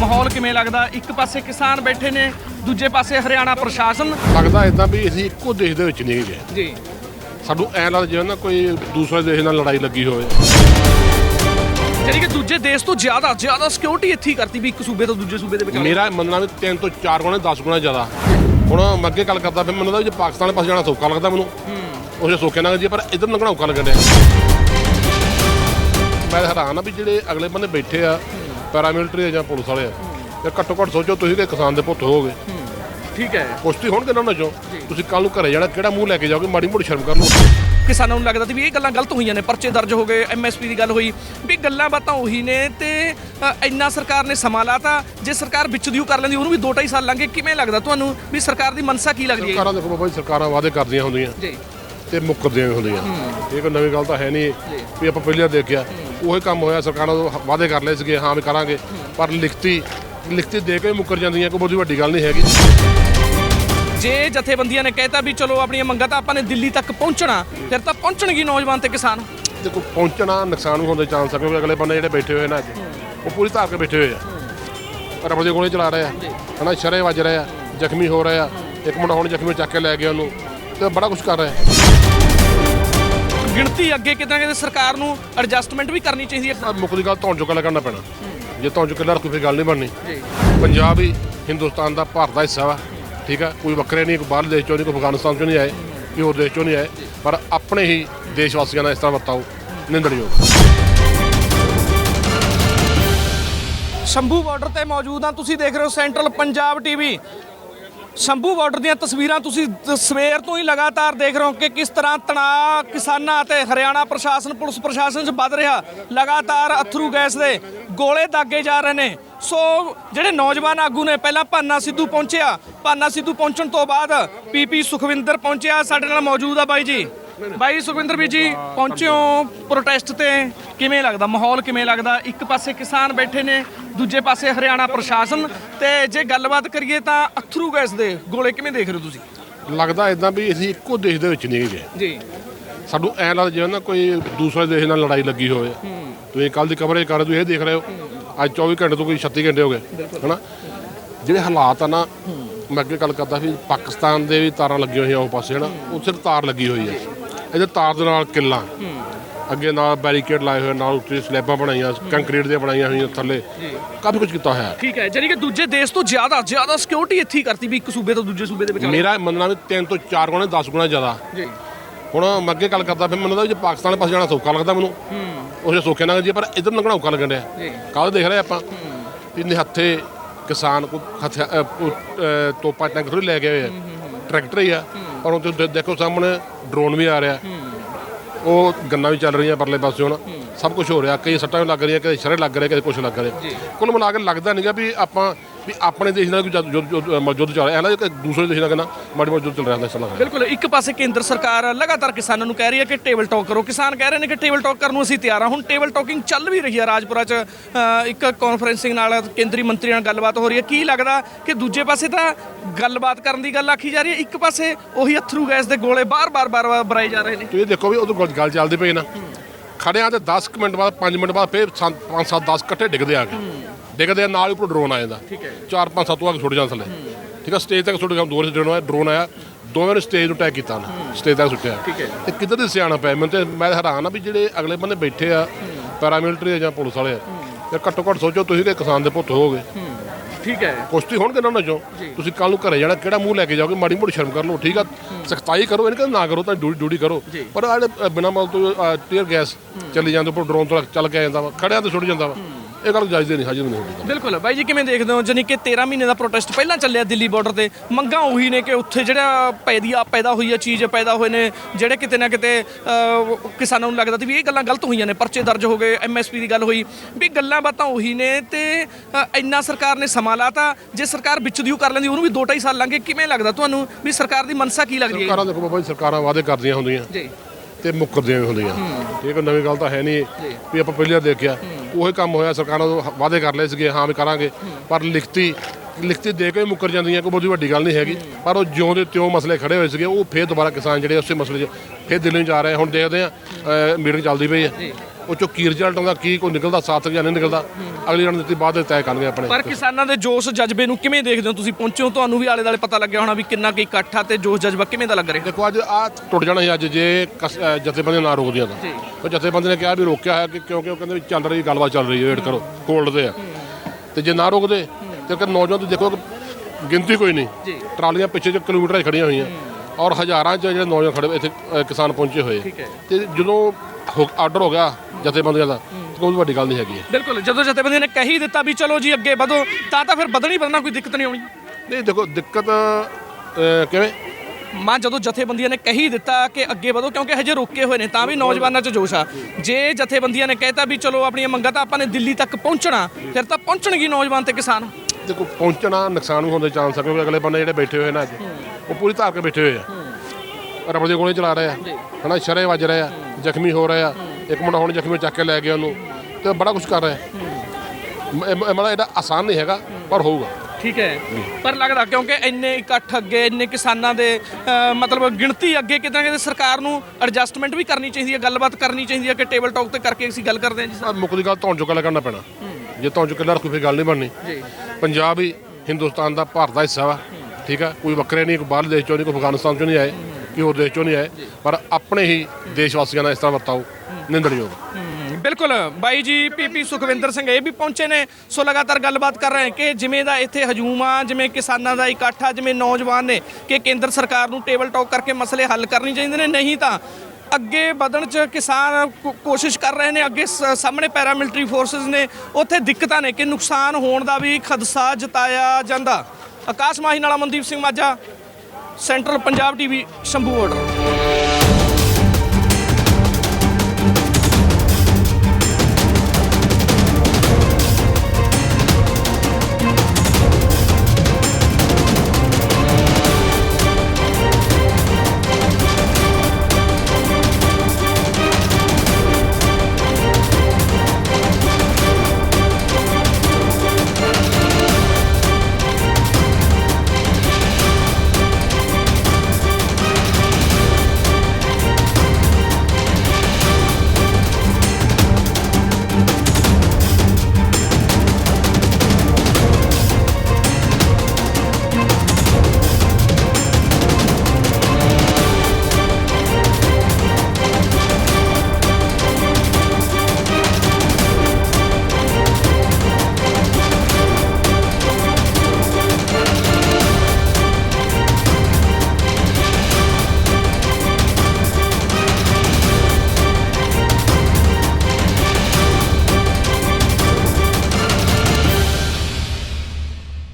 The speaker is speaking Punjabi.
ਮਾਹੌਲ ਕਿਵੇਂ ਲੱਗਦਾ? ਇੱਕ ਪਾਸੇ ਕਿਸਾਨ ਬੈਠੇ ਨੇ ਦੂਜੇ ਪਾਸੇ ਹਰਿਆਣਾ ਪ੍ਰਸ਼ਾਸਨ। ਲੱਗਦਾ ਇਦਾਂ ਵੀ ਅਸੀਂ ਇੱਕੋ ਦੇਸ਼ ਦੇ ਵਿੱਚ ਨਹੀਂ ਗਏ। ਜੀ। ਸਾਨੂੰ ਐਂ ਲੱਗਦਾ ਜਿਵੇਂ ਨਾ ਕੋਈ ਦੂਸਰੇ ਦੇਸ਼ ਨਾਲ ਲੜਾਈ ਲੱਗੀ ਹੋਵੇ। ਜਿਹੜੀ ਕਿ ਦੂਜੇ ਦੇਸ਼ ਤੋਂ ਜ਼ਿਆਦਾ ਜ਼ਿਆਦਾ ਸਿਕਿਉਰਿਟੀ ਇੱਥੇ ਹੀ ਕਰਤੀ ਵੀ ਇੱਕ ਸੂਬੇ ਤੋਂ ਦੂਜੇ ਸੂਬੇ ਦੇ ਵਿੱਚ। ਮੇਰਾ ਮੰਨਣਾ ਵੀ 3 ਤੋਂ 4 ਗੁਣਾ 10 ਗੁਣਾ ਜ਼ਿਆਦਾ। ਹੁਣ ਮੈਂ ਅੱਗੇ ਗੱਲ ਕਰਦਾ ਫਿਰ ਮੈਨੂੰ ਲੱਗਦਾ ਜੇ ਪਾਕਿਸਤਾਨ ਪਾਸੇ ਜਾਣਾ ਸੌਖਾ ਲੱਗਦਾ ਮੈਨੂੰ। ਉਹ ਜੇ ਸੌਖੇ ਨਾਲ ਜੀ ਪਰ ਇਧਰ ਲੰਘਣਾ ਔਖਾ ਲੱਗਣ ਡਿਆ? ਮੈਂ ਹੈਰਾਨ ਆ ਵੀ ਜਿਹੜੇ ਅਗਲੇ ਬੰਦੇ ਬੈਠੇ ਆ ਪੈਰਾਮਿਲਟਰੀ ਜਾਂ ਪੁਲਿਸ ਵਾਲੇ ਆ। ਤੇ ਘੱਟੋ ਘੱਟ ਸੋਚੋ ਤੁਸੀਂ ਕਿ ਕਿਸਾਨ ਦੇ ਪੁੱਤ ਹੋਗੇ ਠੀਕ ਹੈ। ਕੁਸ਼ਤੀ ਹੋਣਗੇ ਨਾ ਉਹਨਾਂ ਚੋਂ ਤੁਸੀਂ ਕੱਲ ਨੂੰ ਘਰੇ ਜਾਣਾ ਕਿਹੜਾ ਮੂੰਹ ਲੈ ਕੇ ਜਾਓਗੇ ਮਾੜੀ ਮੋਟੀ ਸ਼ਰਮ ਕਰ ਲਓ ਕਿਸਾਨਾਂ ਨੂੰ ਲੱਗਦਾ ਸੀ ਵੀ ਇਹ ਗੱਲਾਂ ਗਲਤ ਹੋਈਆਂ ਨੇ ਪਰਚੇ ਦਰਜ ਹੋ ਗਏ ਐਮਐਸਪੀ ਦੀ ਗੱਲ ਹੋਈ। ਵੀ ਗੱਲਾਂ ਬਾਤਾਂ ਉਹੀ ਨੇ ਤੇ ਅ, ਇੰਨਾ ਸਰਕਾਰ ਨੇ ਸਮਾਂ ਲਾਤਾ। ਜੇ ਸਰਕਾਰ ਵਿੱਚ ਦੀ ਉਹ ਕਰ ਲੈਂਦੀ ਉਹਨੂੰ ਵੀ 2.5 ਸਾਲ ਲੰਘੇ। ਕਿਵੇਂ ਲੱਗਦਾ ਤੁਹਾਨੂੰ ਵੀ ਸਰਕਾਰ ਦੀ ਮਨਸਾ ਕੀ ਲੱਗਦੀ ਹੈ? ਸਰਕਾਰਾਂ ਦੇਖੋ ਬਾਬਾ ਜੀ ਸਰਕਾਰਾਂ ਵਾਅਦੇ ਕਰਦੀਆਂ ਹੁੰਦੀਆਂ। ਜੀ। ਤੇ ਮੁੱਕਰਦੀਆਂ ਵੀ ਹੁੰਦੀਆਂ ਇਹ ਕੋਈ ਨਵੀਂ ਗੱਲ ਤਾਂ ਹੈ ਨਹੀਂ ਵੀ ਆਪਾਂ ਪਹਿਲਾਂ ਦੇਖਿਆ। ਉਹੀ ਕੰਮ ਹੋਇਆ ਸਰਕਾਰਾਂ ਤੋਂ ਵਾਅਦੇ ਕਰ ਲਏ ਸੀਗੇ ਹਾਂ ਵੀ ਕਰਾਂਗੇ। ਪਰ ਲਿਖਤੀ ਲਿਖਤੀ ਦੇ ਕੇ ਮੁੱਕਰ ਜਾਂਦੀਆਂ ਕੋਈ ਬਹੁਤੀ ਵੱਡੀ ਗੱਲ ਨਹੀਂ ਹੈਗੀ। ਜੇ ਜਥੇਬੰਦੀਆਂ ਨੇ ਕਹਿਤਾ ਵੀ ਚਲੋ ਆਪਣੀਆਂ ਮੰਗਾਂ ਤਾਂ ਆਪਾਂ ਨੇ ਦਿੱਲੀ ਤੱਕ ਪਹੁੰਚਣਾ ਫਿਰ ਤਾਂ ਪਹੁੰਚਣਗੇ ਨੌਜਵਾਨ ਤੇ ਕਿਸਾਨ। ਦੇਖੋ ਪਹੁੰਚਣਾ ਨੁਕਸਾਨ ਵੀ ਹੋਣ ਦੇ ਚਾਂਸ ਆ ਕਿਉਂਕਿ ਅਗਲੇ ਬੰਦੇ ਜਿਹੜੇ ਬੈਠੇ ਹੋਏ ਨਾ ਅੱਜ ਉਹ ਪੂਰੀ ਧਾਰ ਕੇ ਬੈਠੇ ਹੋਏ ਆ। ਪਰ ਆਪਣੇ ਗੋਲੇ ਚਲਾ ਰਹੇ ਆ। ਹਨਾ ਸ਼ਰੇ ਵੱਜ ਰਹੇ ਆ ਜ਼ਖਮੀ ਹੋ ਰਹੇ ਆ। ਇੱਕ ਮੁੰਡਾ ਹੁਣ ਜ਼ਖਮੀ ਚੱਕ ਕੇ ਲੈ ਗਿਆ ਉਹਨੂੰ। ਤੇ ਬੜਾ ਕੁਝ ਕਰ ਰਿਹਾ। ਗਿਣਤੀ ਅੱਗੇ ਨਾ ਕਿਤੇ ਸਰਕਾਰ ਨੂੰ ਐਡਜਸਟਮੈਂਟ ਵੀ ਕਰਨੀ ਚਾਹੀਦੀ ਹੈ। ਮੁੱਖ ਦੀ ਗੱਲ ਧੌਣ ਚੁੱਕਾ ਕਰਨਾ ਪੈਣਾ। ਜੇ ਧੌਣ ਚੁੱਕਾ ਲੜ ਕੋਈ ਫਿਰ ਗੱਲ ਨਹੀਂ ਬਣਨੀ। ਪੰਜਾਬ ਹੀ ਹਿੰਦੁਸਤਾਨ ਦਾ ਭਾਰਤ ਦਾ ਹਿੱਸਾ ਵਾ ਠੀਕ ਆ? ਕੋਈ ਵੱਖਰੇ ਨਹੀਂ ਕੋਈ ਬਾਹਰਲੇ ਦੇਸ਼ ਚੋਂ ਨਹੀਂ ਕੋਈ ਅਫਗਾਨਿਸਤਾਨ ਚੋਂ ਨਹੀਂ ਆਏ ਕੋਈ ਹੋਰ ਦੇਸ਼ ਚੋਂ ਨਹੀਂ ਆਏ ਪਰ ਆਪਣੇ ਹੀ ਦੇਸ਼ ਵਾਸੀਆਂ ਨਾਲ ਇਸ ਤਰ੍ਹਾਂ ਵਰਤਾਓ ਨਿੰਦਣਯੋਗ। ਸ਼ੰਭੂ ਬਾਰਡਰ ਤੇ ਮੌਜੂਦ ਹਾਂ ਤੁਸੀਂ ਦੇਖ ਰਹੇ ਹੋ central Punjab TV Shambhu border ਦੀਆਂ ਤਸਵੀਰਾਂ ਤੁਸੀਂ ਸਵੇਰ ਤੋਂ ਹੀ ਲਗਾਤਾਰ ਦੇਖ ਰਹੇ ਹੋ ਕਿ ਕਿਸ ਤਰ੍ਹਾਂ ਤਣਾਅ ਕਿਸਾਨਾਂ ਅਤੇ ਹਰਿਆਣਾ ਪ੍ਰਸ਼ਾਸਨ, ਪੁਲਿਸ ਪ੍ਰਸ਼ਾਸਨ 'ਚ ਵੱਧ ਰਿਹਾ। ਲਗਾਤਾਰ ਅਥਰੂ ਗੈਸ ਦੇ ਗੋਲੇ ਦਾਗੇ ਜਾ ਰਹੇ ਨੇ। ਸੋ ਜਿਹੜੇ ਨੌਜਵਾਨ ਆਗੂ ਨੇ, ਪਹਿਲਾਂ ਭਾਨਾ ਸਿੱਧੂ ਪਹੁੰਚਿਆ। ਭਾਨਾ ਸਿੱਧੂ ਪਹੁੰਚਣ ਤੋਂ ਬਾਅਦ ਪੀਪੀ ਸੁਖਵਿੰਦਰ ਪਹੁੰਚਿਆ ਸਾਡੇ ਨਾਲ ਮੌਜੂਦ ਆ ਬਾਈ ਜੀ। ਬਾਈ ਸੁਖਵਿੰਦਰ ਵੀ ਜੀ ਪਹੁੰਚਿਓ ਪ੍ਰੋਟੈਸਟ ਤੇ। ਕਿਵੇਂ ਲੱਗਦਾ? ਮਾਹੌਲ ਕਿਵੇਂ ਲੱਗਦਾ? ਇੱਕ ਪਾਸੇ ਕਿਸਾਨ ਬੈਠੇ ਨੇ ਦੂਜੇ ਪਾਸੇ ਹਰਿਆਣਾ ਪ੍ਰਸ਼ਾਸਨ। ਤੇ ਜੇ ਗੱਲਬਾਤ ਕਰੀਏ ਤਾਂ ਅਥਰੂ ਗੈਸ ਦੇ ਗੋਲੇ ਕਿਵੇਂ ਦੇਖ ਰਹੇ ਹੋ ਤੁਸੀਂ? ਲੱਗਦਾ ਇਦਾਂ ਵੀ ਅਸੀਂ ਇੱਕੋ ਦੇਸ਼ ਦੇ ਵਿੱਚ ਨਹੀਂ ਗਏ ਜੀ। ਸਾਨੂੰ ਐਂ ਲੱਗਦਾ ਜਿਵੇਂ ਨਾ ਕੋਈ ਦੂਸਰੇ ਦੇਸ਼ ਨਾਲ ਲੜਾਈ ਲੱਗੀ ਹੋਵੇ। ਤੁਸੀਂ ਕੱਲ ਦੀ ਕਵਰੇਜ ਕਰ ਰਹੇ ਤੁਸੀਂ ਇਹ ਦੇਖ ਰਹੇ ਹੋ। ਅੱਜ 24 ਘੰਟੇ ਤੋਂ ਕੋਈ 36 ਘੰਟੇ ਹੋ ਗਏ ਹਨਾ? ਜਿਹੜੇ ਹਾਲਾਤ ਆ ਨਾ ਮੈਂ ਅੱਗੇ ਗੱਲ ਕਰਦਾ ਸੀ ਪਾਕਿਸਤਾਨ ਦੇ ਵੀ ਤਾਰਾਂ ਲੱਗੀਆਂ ਹੋਈਆਂ ਉਹ ਪਾਸੇ ਹਨਾ? ਉੱਥੇ ਤਾਰ ਲੱਗੀ ਹੋਈ ਹੈ ਇਹਦੇ ਤਾਰ ਦੇ ਨਾਲ ਕਿੱਲਾ। ਅੱਗੇ ਨਾਲ ਬੈਰੀਕੇਡ ਲਾਏ ਹੋਏ ਨਾਲ ਉੱਤੇ ਸਲੈਬਾਂ ਬਣਾਈਆਂ ਕੰਕਰੀਟ ਦੀਆਂ ਬਣਾਈਆਂ ਹੋਈਆਂ ਥੱਲੇ। ਕਾਫੀ ਕੁਝ ਕੀਤਾ ਹੋਇਆ। ਹੈ। ਠੀਕ ਹੈ ਜਾਨੀ ਕਿ ਦੂਜੇ ਦੇਸ਼ ਤੋਂ ਜ਼ਿਆਦਾ ਜ਼ਿਆਦਾ ਸਿਕਿਉਰਿਟੀ ਇੱਥੇ ਹੀ ਕਰਤੀ ਵੀ ਇੱਕ ਸੂਬੇ ਤੋਂ ਦੂਜੇ ਸੂਬੇ ਦੇ ਵਿੱਚ ਮੇਰਾ ਮੰਨਣਾ ਵੀ 3 ਤੋਂ 4 ਗੁਣਾ 10 ਗੁਣਾ ਜ਼ਿਆਦਾ। ਜੀ। ਹੁਣ ਮੈਂ ਅੱਗੇ ਗੱਲ ਕਰਦਾ ਫਿਰ ਮੈਨੂੰ ਲੱਗਦਾ ਜੇ ਪਾਕਿਸਤਾਨ ਪਾਸੇ ਜਾਣਾ ਸੌਖਾ ਲੱਗਦਾ ਮੈਨੂੰ। ਉਹ ਜੇ ਸੌਖੇ ਨਾਲ ਜੀ ਪਰ ਇਧਰ ਲੰਘਣਾ ਔਖਾ ਲੱਗਣ ਡਿਆ। ਜੀ। ਕੱਲ ਦੇਖ ਰਹੇ ਆਪਾਂ। ਵੀ ਨਿਹੱਥੇ ਕਿਸਾਨ ਕੋ ਤੋਪਾਂ ਟੈਂਕ ਥੋੜੀ ਲੈ ਕੇ ਆ। ਟਰੈਕਟਰ ਹੀ ਆ। ਪਰ ਉਹ ਤੇ ਦੇਖੋ ਸਾਹਮਣੇ ਡਰੋਨ ਵੀ ਆ ਰਿਹਾ। ਉਹ ਗੰਨਾ ਵੀ ਚੱਲ ਰਹੀਆਂ ਪਰਲੇ ਪਾਸੇ ਹੁਣ। ਸਭ ਕੁਝ ਹੋ ਰਿਹਾ। ਕਈ ਸੱਟਾਂ ਵੀ ਲੱਗ ਰਹੀਆਂ ਕਦੇ ਸ਼ਰੇ ਲੱਗ ਰਹੇ ਕਦੇ ਕੁਝ ਲੱਗ ਰਿਹਾ। ਕੁੱਲ ਮਿਲਾ ਕੇ ਲੱਗਦਾ ਨਹੀਂਗਾ ਵੀ ਆਪਾਂ ਵੀ ਆਪਣੇ ਦੇਸ਼ ਨਾਲ ਕੋਈ ਜੁੱਧ ਚੱਲ ਰਿਹਾ। ਹੈ ਨਾ ਕਿ ਦੂਸਰੇ ਦੇਸ਼ ਨਾਲ ਕਹਿੰਦਾ ਮਾੜੀ ਮੋਟੀ ਚੱਲ ਰਿਹਾ ਹੁੰਦਾ ਇਸ ਬਿਲਕੁਲ ਇੱਕ ਪਾਸੇ ਕੇਂਦਰ ਸਰਕਾਰ ਲਗਾਤਾਰ ਕਿਸਾਨਾਂ ਨੂੰ ਕਹਿ ਰਹੀ ਹੈ ਕਿ ਟੇਬਲ ਟਾਕ ਕਰੋ। ਕਿਸਾਨ ਕਹਿ ਰਹੇ ਨੇ ਕਿ ਟੇਬਲ ਟਾਕ ਕਰਨ ਨੂੰ ਅਸੀਂ ਤਿਆਰ ਹਾਂ। ਹੁਣ ਟੇਬਲ ਟਾਕਿੰਗ ਚੱਲ ਵੀ ਰਹੀ ਹੈ ਰਾਜਪੁਰਾ 'ਚ। ਇੱਕ ਕਾਨਫਰੈਂਸਿੰਗ ਨਾਲ ਕੇਂਦਰੀ ਮੰਤਰੀ ਨਾਲ ਗੱਲਬਾਤ ਹੋ ਰਹੀ ਹੈ। ਕੀ ਲੱਗਦਾ ਕਿ ਦੂਜੇ ਪਾਸੇ ਤਾਂ ਗੱਲਬਾਤ ਕਰਨ ਦੀ ਗੱਲ ਆਖੀ ਜਾ ਰਹੀ ਹੈ। ਇੱਕ ਪਾਸੇ ਉਹੀ ਅਥਰੂ ਗੈਸ ਦੇ ਗੋਲੇ ਬਾਰ-ਬਾਰ ਬਾਰ-ਬਾਰ ਬਰਾਏ ਜਾ ਰਹੇ ਨੇ। ਤੁਸੀਂ ਦੇਖੋ ਵੀ ਉਦੋਂ ਗੱਲ- ਚੱਲਦੀ ਪਈ ਨਾ। ਖੜਿਆਂ ਤੇ 10 ਕੁ ਮਿੰਟ ਬਾਅਦ 5 ਮਿੰਟ ਬਾਅਦ ਫੇਰ 5 7 10 ਇਕੱਠੇ ਡਿੱਗਦੇ ਆ ਗਏ ਡਿੱਗਦੇ ਆ ਨਾਲ ਹੀ ਉੱਪਰ ਡਰੋਨ ਆ ਜਾਂਦਾ। ਠੀਕ ਹੈ। 4 5 7 ਆ ਕੇ ਛੁੱਟ ਜਾਂ ਥੱਲੇ। ਠੀਕ ਆ ਸਟੇਜ ਤੱਕ ਛੁੱਟ ਗਿਆ ਦੋ ਡਰੋਨ ਆਇਆ ਡਰੋਨ ਆਇਆ। ਦੋਵੇਂ ਨੇ ਸਟੇਜ ਨੂੰ ਅਟੈਕ ਕੀਤਾ ਨਾ ਸਟੇਜ ਤੱਕ ਸੁੱਟਿਆ। ਠੀਕ ਹੈ। ਇਹ ਕਿੱਧਰ ਦੀ ਸਿਆਣਾ ਪਿਆ ਮੈਨੂੰ ਤੇ ਮੈਂ ਹੈਰਾਨ ਆ ਵੀ ਜਿਹੜੇ ਅਗਲੇ ਬੰਦੇ ਬੈਠੇ ਆ ਪੈਰਾਮਿਲਟਰੀ ਜਾਂ ਪੁਲਿਸ ਵਾਲੇ ਆ ਤੇ ਘੱਟੋ ਘੱਟ ਸੋਚੋ ਤੁਸੀਂ ਕਿ ਕਿਸਾਨ ਦੇ ਪੁੱਤ ਹੋਗੇ ਠੀਕ ਹੈ। ਕੁਸ਼ਤੀ ਹੋਣਗੇ ਨਾ ਉਹਨਾਂ ਚੋਂ ਤੁਸੀਂ ਕੱਲ ਨੂੰ ਘਰੇ ਜਾਣਾ ਕਿਹੜਾ ਮੂੰਹ ਲੈ ਕੇ ਜਾਓਗੇ? ਮਾੜੀ ਮੋਟੀ ਸ਼ਰਮ ਕਰ ਲਓ ਠੀਕ ਆ? ਸਖਤਾਈ ਕਰੋ ਇਹਨਾਂ ਕਹਿੰਦਾ ਨਾ ਕਰੋ ਤਾਂ ਡਿਊਟੀ ਡਿਊਟੀ ਕਰੋ। ਪਰ ਆਹ ਜਿਹੜੇ ਬਿਨਾ ਮਲ ਤੋਂ ਟੀਅਰ ਗੈਸ ਚੱਲੀ ਜਾਂਦੇ ਉੱਪਰ ਡਰੋਨ ਤੋਂ ਚੱਲ ਕੇ ਆ ਜਾਂਦਾ ਵਾ ਖੜਿਆਂ ਤੇ ਛੁੱਟ ਜਾਂਦਾ ਵਾ। ਇਹ ਗੱਲ ਜਾਇਜ਼ ਨਹੀਂ ਹਾਜ਼ਰ ਨਹੀਂ ਹੁੰਦੀ। ਬਿਲਕੁਲ। ਬਾਈ ਜੀ ਕਿਵੇਂ ਦੇਖਦੇ ਹੋ? ਜਾਨੀ ਕਿ 13 ਮਹੀਨੇ ਦਾ ਪ੍ਰੋਟੈਸਟ ਪਹਿਲਾਂ ਚੱਲਿਆ ਦਿੱਲੀ ਬਾਰਡਰ ਤੇ। ਮੰਗਾਂ ਉਹੀ ਨੇ ਕਿ ਉੱਥੇ ਜਿਹੜਾ ਪੈਦਾ ਪੈਦਾ ਹੋਈ ਹੈ ਚੀਜ਼ ਪੈਦਾ ਹੋਏ ਨੇ ਜਿਹੜੇ ਕਿਤੇ ਨਾ ਕਿਤੇ ਕਿਸਾਨਾਂ ਨੂੰ ਲੱਗਦਾ ਸੀ ਵੀ ਇਹ ਗੱਲਾਂ ਗਲਤ ਹੋਈਆਂ ਨੇ। ਪਰਚੇ ਦਰਜ ਹੋ ਗਏ ਐਮਐਸਪੀ ਦੀ ਗੱਲ ਹੋਈ। ਵੀ ਗੱਲਾਂ ਬਾਤਾਂ ਉਹੀ ਨੇ ਤੇ ਇੰਨਾ ਸਰਕਾਰ ਨੇ ਸਮਾਂ ਲਾਤਾ। ਜੇ ਸਰਕਾਰ ਵਿੱਚ ਦੀ ਉਹ ਕਰ ਲੈਂਦੀ ਉਹਨੂੰ ਵੀ 2.5 ਸਾਲ ਲੰਘੇ। ਕਿਵੇਂ ਲੱਗਦਾ ਤੁਹਾਨੂੰ ਵੀ ਸਰਕਾਰ ਦੀ ਮਨਸਾ ਕੀ ਲੱਗਦੀ ਹੈ? ਸਰਕਾਰਾਂ ਦੇਖੋ ਬਾਬਾ ਜੀ ਸਰਕਾਰਾਂ ਵਾਅਦੇ ਕਰਦੀਆਂ ਹੁੰਦੀਆਂ। ਜੀ। ਤੇ ਮੁੱਕਰਦੀਆਂ ਵੀ ਹੁੰਦੀਆਂ ਇਹ ਕੋਈ ਨਵੀਂ ਗੱਲ ਤਾਂ ਹੈ ਨਹੀਂ ਵੀ ਆਪਾਂ ਪਹਿਲਾਂ ਦੇਖਿਆ। ਉਹੀ ਕੰਮ ਹੋਇਆ ਸਰਕਾਰਾਂ ਤੋਂ ਵਾਅਦੇ ਕਰ ਲਏ ਸੀਗੇ ਹਾਂ ਵੀ ਕਰਾਂਗੇ। ਪਰ ਲਿਖਤੀ ਲਿਖਤੀ ਦੇ ਕੇ ਮੁੱਕਰ ਜਾਂਦੀਆਂ ਕੋਈ ਬਹੁਤੀ ਵੱਡੀ ਗੱਲ ਨਹੀਂ ਹੈਗੀ। ਪਰ ਉਹ ਜਿਉਂ ਦੇ ਤਿਉਂ ਮਸਲੇ ਖੜੇ ਹੋਏ ਸੀਗੇ ਉਹ ਫੇਰ ਦੁਬਾਰਾ ਕਿਸਾਨ ਜਿਹੜੇ ਉਸੇ ਮਸਲੇ 'ਚ ਫੇਰ ਦਿੱਲੀ ਨੂੰ ਜਾ ਰਹੇ। ਹੁਣ ਦੇਖਦੇ ਆ ਮੀਟਿੰਗ ਚੱਲਦੀ ਪਈ ਹੈ ਉਹ ਚੋਂ ਕੀ ਰਿਜ਼ਲਟ ਆਉਂਦਾ ਕੀ ਕੋਈ ਨਿਕਲਦਾ ਸਾਥ ਜਾਂ ਨਹੀਂ ਨਿਕਲਦਾ ਅਗਲੀ ਰਣਨੀਤੀ ਬਾਅਦ ਤੈਅ ਕਰਨਗੇ ਆਪਣੇ। ਪਰ ਕਿਸਾਨਾਂ ਦੇ ਜੋਸ਼ ਜਜ਼ਬੇ ਨੂੰ ਕਿਵੇਂ ਦੇਖਦੇ ਹੋ ਤੁਸੀਂ? ਪਹੁੰਚੇ ਹੋ ਤੁਹਾਨੂੰ ਵੀ ਆਲੇ ਦਾਲੇ ਪਤਾ ਲੱਗਿਆ ਹੋਣਾ ਵੀ ਕਿੰਨਾ ਕੀ ਇਕੱਠ ਆ ਤੇ ਜੋਸ਼ ਜਜ਼ਬਾ ਕਿਵੇਂ ਦਾ ਲੱਗ ਰਿਹਾ? ਦੇਖੋ ਅੱਜ ਆ ਟੁੱਟ ਜਾਣਾ ਸੀ ਅੱਜ ਜੇ ਜਥੇਬੰਦੀ ਨਾ ਰੋਕਦੀਆਂ ਤਾਂ। ਜੀ। ਉਹ ਜਥੇਬੰਦੀ ਨੇ ਕਿਹਾ ਵੀ ਰੋਕਿਆ ਹੈ ਕਿ ਕਿਉਂਕਿ ਉਹ ਕਹਿੰਦੇ ਵੀ ਚੱਲ ਰਹੀ ਗੱਲਬਾਤ ਚੱਲ ਰਹੀ ਹੈ ਵੇਟ ਕਰੋ ਕੋਲਡ ਦੇ ਆ। ਤੇ ਜੇ ਨਾ ਰੋਕਦੇ ਤੇ ਕਿ ਨੌਜਵਾਨ ਤੁਸੀਂ ਦੇਖੋ ਗਿਣਤੀ ਕੋਈ ਨਹੀਂ। ਜੀ। ਟਰਾਲੀਆਂ ਪਿੱਛੇ ਚ ਕਿਲੋਮੀਟਰਾਂ ਖੜੀਆਂ ਹੋਈਆਂ। ਔਰ ਹਜ਼ਾਰਾਂ ਚ ਜਿਹੜੇ ਨੌਜਵਾਨ ਖੜੇ ਇੱਥੇ ਕਿਸਾਨ ਪਹੁੰਚੇ ਹੋਏ। ਠੀਕ ਹੈ। ਤੇ ਜਦੋਂ ਆਰਡਰ ਹੋ ਗਿਆ ਜਥੇਬੰਦੀਆਂ ਦਾ ਤਾਂ ਕੋਈ ਵੱਡੀ ਗੱਲ ਨਹੀਂ ਹੈਗੀ। ਬਿਲਕੁਲ ਜਦੋਂ ਜਥੇਬੰਦੀਆਂ ਨੇ ਕਹੀ ਦਿੱਤਾ ਵੀ ਚਲੋ ਜੀ ਅੱਗੇ ਵਧੋ ਤਾਂ ਤਾਂ ਫਿਰ ਵਧਣੀ ਵਧਣਾ ਕੋਈ ਦਿੱਕਤ ਨਹੀਂ ਆਉਣੀ। ਨਹੀਂ ਦੇਖੋ ਦਿੱਕਤ ਕਿਵੇਂ? ਮਾਂ ਜਦੋਂ ਜਥੇਬੰਦੀਆਂ ਨੇ ਕਹੀ ਦਿੱਤਾ ਕਿ ਅੱਗੇ ਵਧੋ ਕਿਉਂਕਿ ਹਜੇ ਰੋਕੇ ਹੋਏ ਨੇ ਤਾਂ ਵੀ ਨੌਜਵਾਨਾਂ 'ਚ ਜੋਸ਼ ਆ। ਜੇ ਜਥੇਬੰਦੀਆਂ ਨੇ ਕਹਿਤਾ ਵੀ ਚਲੋ ਆਪਣੀਆਂ ਮੰਗਾਂ ਤਾਂ ਆਪਾਂ ਨੇ ਦਿੱਲੀ ਤੱਕ ਪਹੁੰਚਣਾ ਫਿਰ ਤਾਂ ਪਹੁੰਚਣਗੇ ਨੌਜਵਾਨ ਤੇ ਕਿਸਾਨ। ਦੇਖੋ ਪਹੁੰਚਣਾ ਨੁਕਸਾਨ ਵੀ ਹੋਣ ਦੇ ਚਾਂਸ ਆ ਕਿਉਂਕਿ ਅਗਲੇ ਬੰਦੇ ਜਿਹੜੇ ਬੈਠੇ ਹੋਏ ਨੇ ਅੱਜ ਉਹ ਪੂਰੀ ਧਾਰ ਕੇ ਬੈਠੇ ਹੋਏ ਆ। ਰਬੜ ਦੇ ਗੋਲੇ ਚਲਾ ਰਹੇ ਆ ਹਨਾ ਸ਼ਰੇ ਵੱਜ ਰਹੇ ਆ ਜ਼ਖਮੀ ਹੋ ਰਹੇ ਆ ਇੱਕ ਮੁੰਡਾ ਹੁਣ ਜ਼ਖਮੀ ਚੱਕ ਕੇ ਲੈ ਗਿਆ ਉਹਨੂੰ ਤੇ ਬੜਾ ਕੁਝ ਕਰ ਰਿਹਾ। ਮਤਲਬ ਇਹਦਾ ਆਸਾਨ ਨਹੀਂ ਹੈਗਾ ਪਰ ਹੋਊਗਾ। ਠੀਕ ਹੈ। ਪਰ ਲੱਗਦਾ ਕਿਉਂਕਿ ਇੰਨੇ ਇਕੱਠ ਅੱਗੇ ਇੰਨੇ ਕਿਸਾਨਾਂ ਦੇ ਮਤਲਬ ਗਿਣਤੀ ਅੱਗੇ ਕਿਤੇ ਨਾ ਕਿਤੇ ਸਰਕਾਰ ਨੂੰ ਐਡਜਸਟਮੈਂਟ ਵੀ ਕਰਨੀ ਚਾਹੀਦੀ ਹੈ ਗੱਲਬਾਤ ਕਰਨੀ ਚਾਹੀਦੀ ਹੈ ਕਿ ਟੇਬਲ ਟਾਕ ਤੇ ਕਰਕੇ ਅਸੀਂ ਗੱਲ ਕਰਦੇ ਹਾਂ ਜੀ ਆ ਮੁੱਕਦੀ ਗੱਲ ਧੌਣ ਚੁੱਕਾ ਕਰਨਾ ਪੈਣਾ। ਜੇ ਧੌਣ ਚੁੱਕਾ ਫਿਰ ਗੱਲ ਨਹੀਂ ਬਣਨੀ ਜੀ। ਪੰਜਾਬ ਹੀ ਹਿੰਦੁਸਤਾਨ ਦਾ ਭਾਰਤ ਦਾ ਹਿੱਸਾ ਵਾ, ਠੀਕ ਆ? ਕੋਈ ਵੱਖਰੇ ਨਹੀਂ, ਕੋਈ ਬਾਹਰਲੇ ਦੇਸ਼ ਚੋਂ ਨਹੀਂ, ਕੋਈ ਅਫਗਾਨਿਸਤਾਨ ਚੋਂ ਨਹੀਂ ਆਏ, ਕੋਈ ਹੋਰ ਦੇਸ਼ ਚੋਂ ਨਹੀਂ ਆਏ, ਪਰ ਆਪਣੇ ਹੀ ਦੇਸ਼ ਵਾਸੀਆਂ ਨਾਲ ਇਸ ਤਰ੍ਹਾਂ ਵਰਤਾਓ, ਨਿੰਦਣਯੋਗ। ਬਿਲਕੁਲ। ਬਾਈ ਜੀ ਪੀਪੀ ਸੁਖਵਿੰਦਰ ਸਿੰਘ ਇਹ ਵੀ ਪਹੁੰਚੇ ਨੇ, ਸੋ ਲਗਾਤਾਰ ਗੱਲਬਾਤ ਕਰ ਰਹੇ ਕਿ ਜਿਵੇਂ ਦਾ ਇੱਥੇ ਹਜੂਮ ਆ ਜਿਵੇਂ ਕਿਸਾਨਾਂ ਦਾ ਇਕੱਠ ਆ, ਜਿਵੇਂ ਨੌਜਵਾਨ ਨੇ ਕਿ ਕੇਂਦਰ ਸਰਕਾਰ ਨੂੰ ਟੇਬਲ ਟਾਕ ਕਰਕੇ ਮਸਲੇ ਹੱਲ ਕਰਨੇ ਚਾਹੀਦੇ ਨੇ, ਨਹੀਂ ਤਾਂ ਅੱਗੇ ਵਧਣ ਚ ਕਿਸਾਨ ਕੋ- ਕੋਸ਼ਿਸ਼ ਕਰ ਰਹੇ ਨੇ, ਅੱਗੇ ਸ- ਸਾਹਮਣੇ ਪੈਰਾਮਿਲਟਰੀ ਫੋਰਸਸ ਨੇ, ਉੱਥੇ ਦਿੱਕਤਾਂ ਨੇ ਕਿ ਨੁਕਸਾਨ ਹੋਣ ਦਾ ਵੀ ਖਦਸ਼ਾ ਜਤਾਇਆ ਜਾਂਦਾ। ਆਕਾਸ਼ ਮਾਹੀ ਨਾਲ Mandeep Singh Majha, central Punjab TV Shambhu border